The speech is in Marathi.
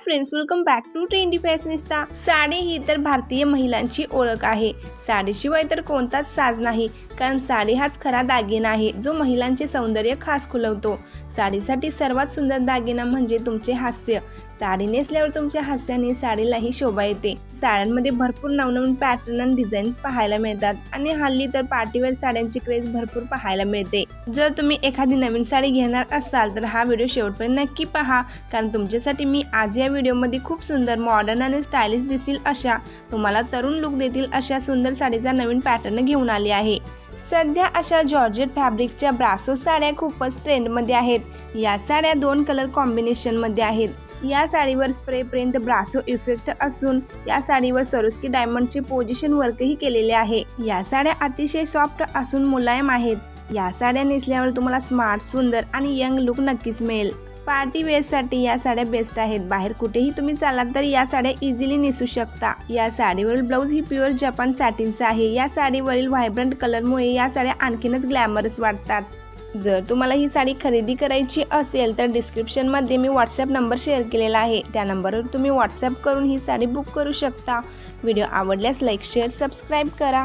Friends welcome back to trendy fashionista sari ही तर भारतीय महिलांची ओळख आहे. साडीशिवाय तर कोणताच साज नाही. कारण साडी हाच खरा दागिना आहे जो महिलांचे सौंदर्य खास खुलवतो. साडीसाठी सर्वात सुंदर दागिना म्हणजे तुमचे हास्य. साडी नेसल्यावर तुमच्या हास्याने साडीलाही शोभा येते. साड्यांमध्ये भरपूर नवनवीन पॅटर्न आणि डिझाईन्स पाहायला मिळतात आणि हल्ली तर पार्टीवेअर साड्यांची क्रेज भरपूर पाहायला मिळते. जर तुम्ही एखादी नवीन साडी घेणार असाल तर हा व्हिडिओ शेवटपर्यंत नक्की पहा कारण तुमच्यासाठी मी आज या व्हिडिओमध्ये खूप सुंदर मॉडर्न आणि स्टायलिश दिसतील अशा तुम्हाला तरुण लुक देतील अशा सुंदर साडीचा नवीन पॅटर्न घेऊन आली आहे. सध्या अशा जॉर्जेट फॅब्रिकच्या ब्रासो साड्या खूपच ट्रेंडमध्ये आहेत. या साड्या दोन कलर कॉम्बिनेशनमध्ये आहेत. या साडीवर स्प्रे प्रिंट ब्रासो इफेक्ट असून या साडीवर सरोस्की डायमंडचे पोझिशन वर्कही केलेले आहे. या साड्या अतिशय सॉफ्ट असून मुलायम आहेत. या साड्या नेसल्यावर तुम्हाला स्मार्ट सुंदर आणि यंग लुक नक्कीच मिळेल. पार्टी वेअरसाठी या साड्या बेस्ट आहेत. बाहेर कुठेही तुम्ही चालात तर या साड्या इझिली नेसू शकता. या साडीवरील ब्लाऊज ही प्युअर जपान सॅटिनचा आहे. या साडीवरील व्हायब्रंट कलरमुळे या साड्या आणखीनच ग्लॅमरस वाटतात. जर तुम्हाला ही साडी खरेदी करायची असेल तर डिस्क्रिप्शनमध्ये मी व्हॉट्सअप नंबर शेअर केलेला आहे. त्या नंबरवर तुम्ही व्हॉट्सअप करून ही साडी बुक करू शकता. व्हिडिओ आवडल्यास लाईक शेअर सबस्क्राईब करा.